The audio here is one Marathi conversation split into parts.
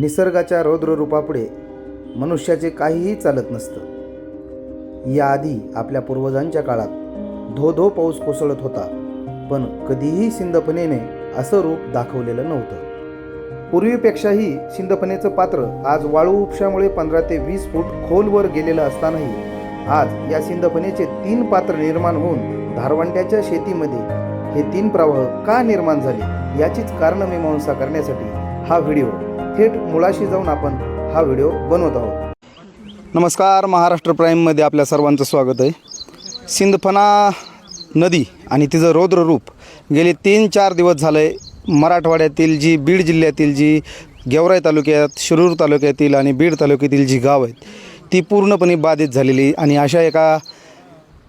निसर्गाच्या रौद्ररूपापुढे मनुष्याचे काहीही चालत नसतं. याआधी आपल्या पूर्वजांच्या काळात धो धो पाऊस कोसळत होता पण कधीही सिंदफनेने असं रूप दाखवलेलं नव्हतं. पूर्वीपेक्षाही सिंदफनेचं पात्र आज वाळू उपशामुळे पंधरा ते वीस फूट खोलवर गेलेलं असतानाही आज या सिंदफनेचे तीन पात्र निर्माण होऊन धारवंट्याच्या शेतीमध्ये हे तीन प्रवाह का निर्माण झाले याचीच कारणमीमांसा करण्यासाठी हा व्हिडिओ थेट मुळाशी जाऊन आपण हा व्हिडिओ बनवत आहोत. नमस्कार महाराष्ट्र प्राईममध्ये आपल्या सर्वांचं स्वागत आहे. सिंदफणा नदी आणि तिचं रौद्र रूप गेले तीन चार दिवस झाले मराठवाड्यातील जी बीड जिल्ह्यातील जी गेवराई तालुक्यात शिरूर तालुक्यातील आणि बीड तालुक्यातील जी गाव आहेत ती पूर्णपणे बाधित झालेली आणि अशा एका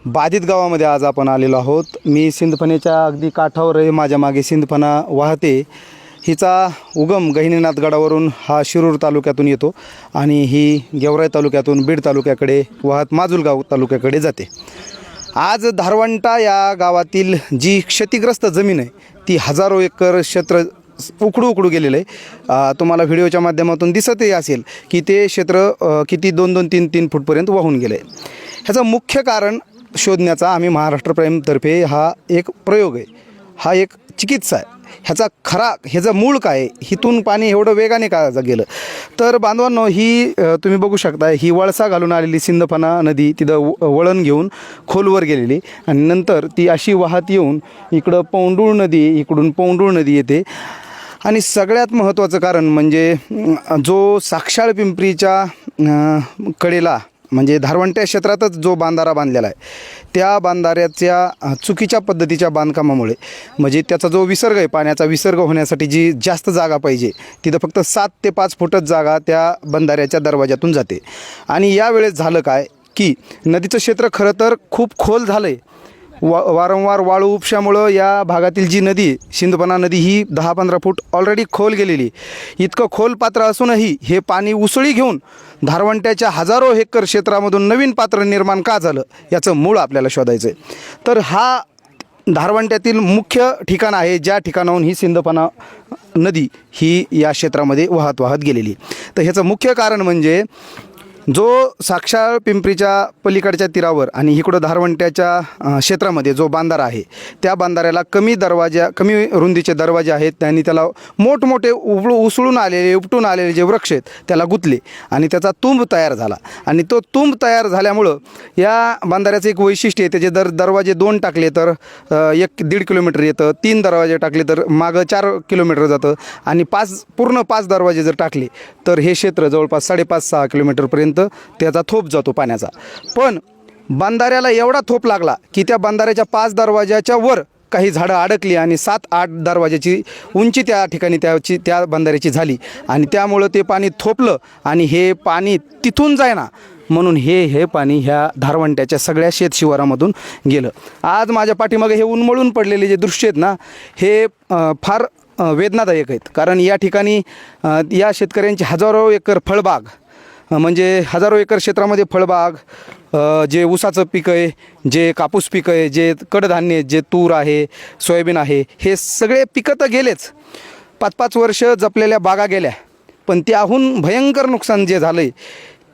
बाधित गावामध्ये आज आपण आलेलो आहोत. मी सिंदफणेच्या अगदी काठावर आहे. माझ्या मागे सिंदफणा वाहते. हिचा उगम गहिनीनाथ गडावरून हा शिरूर तालुक्यातून येतो आणि ही गेवराई तालुक्यातून बीड तालुक्याकडे वाहत माजुलगाव तालुक्याकडे जाते. आज धारवंटा या गावातील जी क्षतिग्रस्त जमीन आहे ती हजारो एकर क्षेत्र उकडू उकडू गेलेलं आहे. तुम्हाला व्हिडिओच्या माध्यमातून दिसतही असेल की ते क्षेत्र किती दोन दोन तीन तीन फूटपर्यंत वाहून गेलं आहे ह्याचं मुख्य कारण शोधण्याचा आम्ही महाराष्ट्र प्राईमतर्फे हा एक प्रयोग आहे. हा एक चिकित्सा आहे. ह्याचा खरा ह्याचं मूळ काय हिथून पाणी एवढं वेगाने का गेलं? तर बांधवांनो ही तुम्ही बघू शकता ही वळसा घालून आलेली सिंदफणा नदी तिथं व- वळण घेऊन खोलवर गेलेली. आणि नंतर ती अशी वाहत येऊन इकडं पौंडूळ नदी इकडून पौंडूळ नदी येते. आणि सगळ्यात महत्त्वाचं कारण म्हणजे जो साक्षाळ पिंपरीच्या कडेला म्हणजे धारवंट्या क्षेत्रातच जो बांधारा बांधलेला आहे त्या बांधाऱ्याच्या चुकीच्या पद्धतीच्या बांधकामामुळे म्हणजे त्याचा जो विसर्ग आहे पाण्याचा विसर्ग होण्यासाठी जी जास्त जागा पाहिजे तिथं फक्त सात ते पाच फुटच जागा त्या बंधाऱ्याच्या दरवाज्यातून जाते. आणि यावेळेस झालं काय की नदीचं क्षेत्र खरं तर खूप खोल झालं आहे वा वारंवार वाळू उपशामुळं या भागातील जी नदी आहे, नदी ही दहा पंधरा फूट ऑलरेडी खोल गेलेली. इतकं खोल पात्र असूनही हे पाणी उसळी घेऊन धारवंट्याच्या हजारो हेक्टर क्षेत्रामधून नवीन पात्र निर्माण का झालं याचं मूळ आपल्याला शोधायचं आहे तर हा धारवंट्यातील मुख्य ठिकाण आहे ज्या ठिकाणाहून ही सिंधपना नदी ही या क्षेत्रामध्ये वाहत वाहत गेलेली. तर ह्याचं मुख्य कारण म्हणजे जो साक्षाळ पिंपरीच्या पलीकडच्या तीरावर आणि इकडं धारवंट्याच्या क्षेत्रामध्ये जो बांधारा आहे त्या बांधाऱ्याला कमी दरवाजा कमी रुंदीचे दरवाजे आहेत. त्यांनी त्याला मोठमोठे उबळू उसळून आलेले उपटून आलेले जे वृक्ष आहेत त्याला गुंतले आणि त्याचा तुंब तयार झाला. आणि तो तुंब तयार झाल्यामुळं या बांधाऱ्याचं एक वैशिष्ट्य आहे त्याचे दर दरवाजे दोन टाकले तर एक दीड किलोमीटर येतं तीन दरवाजे टाकले तर मागं चार किलोमीटर जातं आणि पाच पूर्ण पाच दरवाजे जर टाकले तर हे क्षेत्र जवळपास साडेपाच सहा किलोमीटरपर्यंत त्याचा थोप जातो पाण्याचा. पण बांधाऱ्याला एवढा थोप लागला की त्या बांधाऱ्याच्या पाच दरवाजाच्या वर काही झाडं अडकली आणि सात आठ दरवाज्याची उंची त्या ठिकाणी त्याची त्या बंधाऱ्याची झाली. आणि त्यामुळं ते पाणी थोपलं आणि हे पाणी तिथून जायना. म्हणून हे हे पाणी ह्या धारवंट्याच्या सगळ्या शेतशिवारामधून गेलं. आज माझ्या पाठीमागे हे उन्मळून पडलेले जे दृश्य आहेत ना हे फार वेदनादायक आहेत. कारण या ठिकाणी या शेतकऱ्यांची हजारो एकर फळबाग म्हणजे हजारो एकर क्षेत्रामध्ये फळबाग जे ऊसाचं पीक आहे जे कापूस पीक आहे जे कडधान्य आहे, जे तूर आहे सोयाबीन आहे हे सगळे पिकं तर गेलेच. पाच पाच वर्ष जपलेल्या बागा गेल्या. पण त्याहून भयंकर नुकसान जे झालं आहे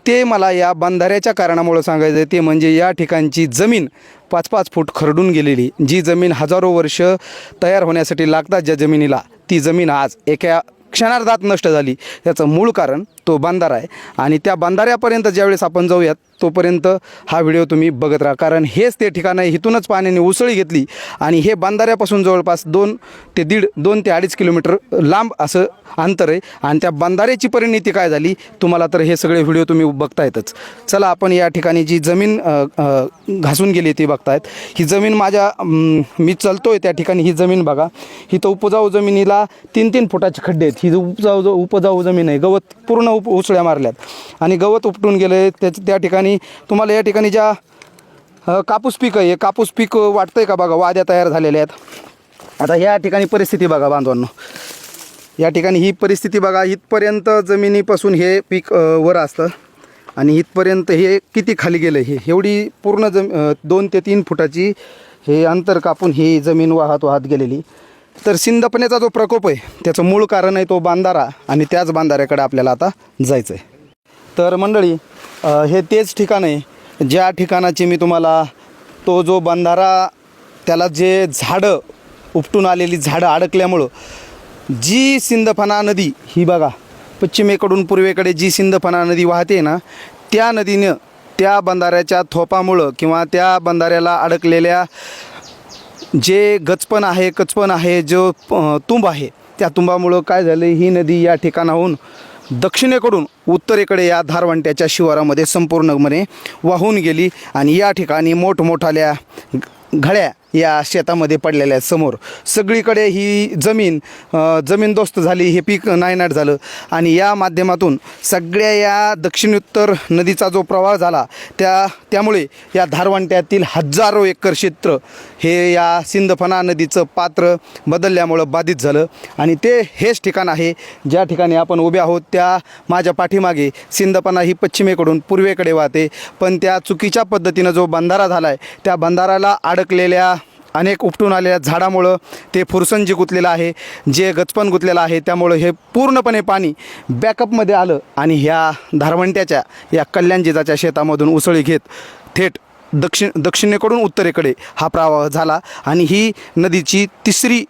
ते मला या बांधाऱ्याच्या कारणामुळं सांगायचं आहे ते म्हणजे या ठिकाणची जमीन पाच पाच फूट खरडून गेलेली. जी जमीन हजारो वर्ष तयार होण्यासाठी लागतात ज्या जमिनीला ती जमीन आज एका क्षणार्धात नष्ट झाली. याचं मूळ कारण तो बांधारा आहे. आणि त्या बांधाऱ्यापर्यंत ज्यावेळेस आपण जाऊयात तोपर्यंत हा व्हिडिओ तुम्ही बघत राहा. कारण हेच ते ठिकाण आहे इथूनच पाण्याने उसळी घेतली. आणि हे बांधाऱ्यापासून जवळपास दोन ते दीड दोन ते अडीच किलोमीटर लांब असं अंतर आहे. आणि त्या बांधाऱ्याची परिणिती काय झाली तुम्हाला तर हे सगळे व्हिडिओ तुम्ही बघतायतच. चला आपण या ठिकाणी जी जमीन घासून गेली ती बघतायत. ही जमीन माझ्या मी मी आहे त्या ठिकाणी ही जमीन बघा. ही तर उपजाऊ जमिनीला तीन तीन फुटाचे खड्डे आहेत. ही उपजाऊ उपजाऊ जमीन आहे. गवत पूर्ण उप उसळ्या मारल्यात. आणि गवत उपटून गेले त्या त्या ठिकाणी तुम्हाला या ठिकाणी ज्या कापूस पीक आहे हे कापूस पीक वाटतंय का बघा? वाद्या तयार झालेल्या आहेत. आता या ठिकाणी परिस्थिती बघा बांधवांनो. या ठिकाणी ही परिस्थिती बघा इथपर्यंत जमिनीपासून हे पीक वर असतं. आणि इथपर्यंत हे किती खाली गेलं हे? एवढी पूर्ण जम दोन ते तीन फुटाची हे अंतर कापून ही जमीन वाहत वाहत गेलेली. तर सिंदपण्याचा जो प्रकोप आहे त्याचं मूळ कारण आहे तो बांधारा आणि त्याच बांधाऱ्याकडे आपल्याला आता जायचं आहे तर मंडळी हे तेच ठिकाण आहे. ज्या ठिकाणाची मी तुम्हाला तो जो बंधारा त्याला जे झाडं उपटून आलेली झाडं अडकल्यामुळं जी सिंदफणा नदी ही बघा पश्चिमेकडून पूर्वेकडे जी सिंदफणा नदी वाहते ना त्या नदीनं त्या बंधाऱ्याच्या थोपामुळं किंवा त्या बंधाऱ्याला अडकलेल्या जे गचपण आहे कचपण आहे जो तुंब आहे त्या तुंबामुळं काय झालं? ही नदी या ठिकाणाहून दक्षिणेकडून उत्तरेकडे या धारवंट्याच्या शिवारामध्ये संपूर्णपणे वाहून गेली आणि या ठिकाणी मोठमोठाल्या घड्या या शेतामध्ये पडलेल्या आहेत समोर. सगळीकडे ही जमीन जमीनदोस्त झाली हे पीक नायनाट झालं. आणि या माध्यमातून सगळ्या या दक्षिणोत्तर नदीचा जो प्रवाह झाला त्या त्यामुळे या धारवंट्यातील हजारो एकर क्षेत्र हे या सिंदफना नदीचं पात्र बदलल्यामुळं बाधित झालं. आणि ते हेच ठिकाण आहे ज्या ठिकाणी आपण उभे आहोत त्या माझ्या पाठीमागे सिंदफना ही पश्चिमेकडून पूर्वेकडे वाहते. पण त्या चुकीच्या पद्धतीनं जो बंधारा झाला आहे त्या बंधाराला अडकलेल्या अनेक उपटून आलेल्या झाडामुळं ते फुरसंजी गुंतलेलं आहे जे गचपण गुंतलेलं आहे त्यामुळं हे पूर्णपणे पाणी बॅकअपमध्ये आलं आणि ह्या धारवंट्याच्या या कल्याणजिजाच्या शेतामधून उसळी घेत थेट दक्षिण दक्षिणेकडून उत्तरेकडे हा प्रवाह झाला आणि ही नदीची तिसरी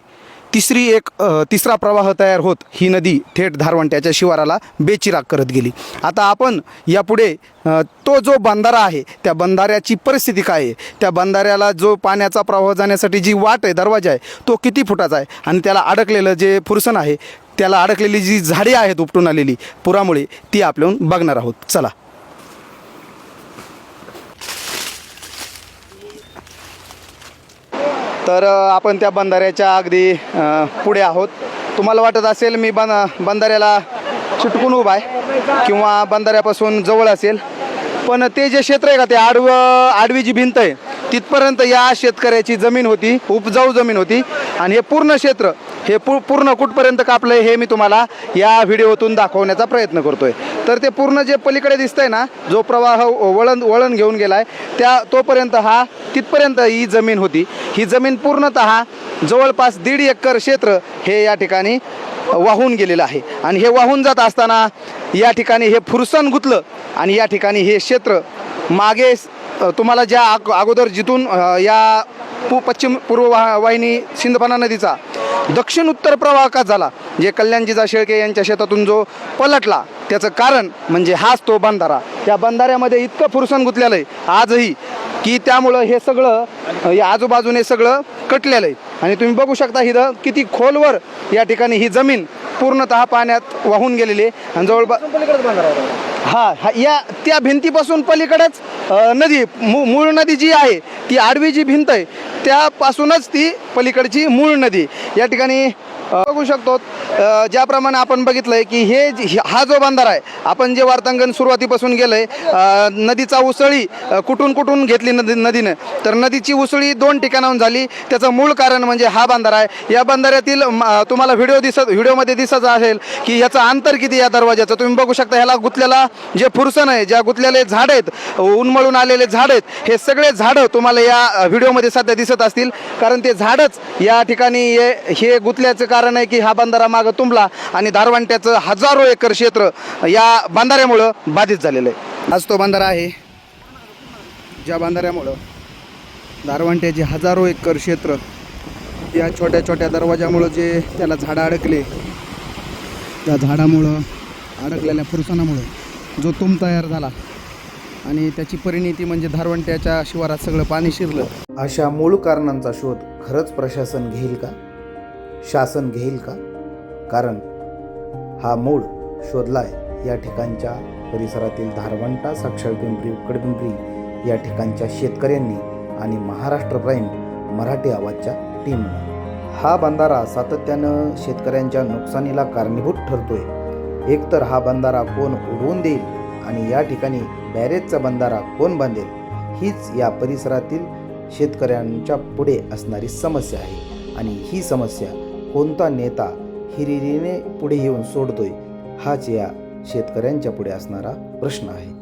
तिसरी एक तिसरा प्रवाह तयार होत ही नदी थेट धारवंट्याच्या शिवाराला बेचिराग करत गेली. आता आपण यापुढे तो जो बंधारा आहे त्या बंधाऱ्याची परिस्थिती काय आहे? त्या बंधाऱ्याला जो पाण्याचा प्रवाह जाण्यासाठी जी वाट आहे दरवाजा आहे तो किती फुटाचा आहे? आणि त्याला अडकलेलं जे फुरसन आहे त्याला अडकलेली जी झाडे आहेत उपटून आलेली पुरामुळे ती आपण बघणार आहोत. चला. तर आपण त्या बंधाऱ्याच्या अगदी पुढे आहोत. तुम्हाला वाटत असेल मी बन बंधाऱ्याला चिटकून उभा आहे किंवा बंधाऱ्यापासून जवळ असेल पण ते जे क्षेत्र आहे का ते आडवं आडवी जी भिंत आहे तिथपर्यंत या शेतकऱ्याची जमीन होती उपजाऊ जमीन होती. आणि हे पूर्ण क्षेत्र हे पू पूर्ण कुठपर्यंत कापलं आहे हे मी तुम्हाला या व्हिडिओतून दाखवण्याचा प्रयत्न करतो आहे तर ते पूर्ण जे पलीकडे दिसतंय ना जो प्रवाह वळण वळण घेऊन गेला आहे त्या तोपर्यंत हा तिथपर्यंत ही जमीन होती. ही जमीन पूर्णतः जवळपास दीड एकर क्षेत्र हे या ठिकाणी वाहून गेलेलं आहे. आणि हे वाहून जात असताना या ठिकाणी हे फुरसन गुतलं आणि या ठिकाणी हे क्षेत्र मागे तुम्हाला ज्या अगोदर जिथून या पू पश्चिम पूर्व वाहिनी सिंधफणा नदीचा दक्षिण उत्तर प्रवाह का झाला जे कल्याणजीजा शेळके यांच्या शेतातून जो पलटला त्याचं कारण म्हणजे हाच तो बंधारा. त्या बंधाऱ्यामध्ये इतकं फुरसन गुंतलेलं आहे आजही की त्यामुळं हे सगळं या आजूबाजूने सगळं कटलेलं आहे. आणि तुम्ही बघू शकता हिथं किती खोलवर या ठिकाणी ही जमीन पूर्णतः पाण्यात वाहून गेलेली आहे. आणि जवळपास हा हा या त्या भिंतीपासून पलीकडेच नदी मू मूळ नदी जी आहे ती आडवी जी भिंत आहे त्यापासूनच ती पलीकडची मूळ नदी. या ठिकाणी बघू शकतो. ज्याप्रमाणे आपण बघितलंय की हे जी- हा जो बांधार आहे आपण जे वार्तांगण सुरुवातीपासून गेलंय आहे नदीचा उसळी कुठून कुठून घेतली नदी नदीनं? तर नदीची उसळी दोन ठिकाणाहून झाली. त्याचं मूळ कारण म्हणजे हा बंधारा आहे. या बंधाऱ्यातील तुम्हाला व्हिडिओ दिसत व्हिडिओमध्ये दिसत असेल की याचं अंतर किती या दरवाजाचं तुम्ही बघू शकता ह्याला गुतलेला जे फुरसन आहे ज्या गुतलेले झाड आहेत उन्मळून आलेले झाड आहेत हे सगळे झाडं तुम्हाला या व्हिडिओमध्ये सध्या दिसत असतील. कारण ते झाडच या ठिकाणी हे हे कारण कारण आहे की हा बंधारा मागं तुंबला आणि धारवंट्याचं हजारो एकर क्षेत्र या बंधाऱ्यामुळं बाधित झालेलं आहे. आज तो बंधारा आहे. ज्या बंधाऱ्यामुळं धारवंट्याचे हजारो एकर क्षेत्र या छोट्या छोट्या दरवाजामुळं जे त्याला झाडं अडकले त्या झाडामुळं अडकलेल्या फुरसानामुळं जो तुंब तयार झाला आणि त्याची परिणिती म्हणजे धारवंट्याच्या शिवारात सगळं पाणी शिरलं. अशा मूळ कारणांचा शोध खरंच प्रशासन घेईल का? शासन घेईल का? कारण हा मूळ शोधलाय या ठिकाणच्या परिसरातील धारवंटा साक्षर पिंपरी उकडपिंपरी या ठिकाणच्या शेतकऱ्यांनी आणि महाराष्ट्र प्राईम मराठी आवाजच्या टीमनं. हा बंधारा सातत्यानं शेतकऱ्यांच्या नुकसानीला कारणीभूत ठरतोय. एकतर हा बंधारा कोण उडवून देईल आणि या ठिकाणी बॅरेजचा बंधारा कोण बांधेल हीच या परिसरातील शेतकऱ्यांच्या पुढे असणारी समस्या आहे. आणि ही समस्या कोणता नेता हिरिरीने पुढे येऊन सोडतोय हाच या शेतकऱ्यांच्या पुढे असणारा प्रश्न आहे.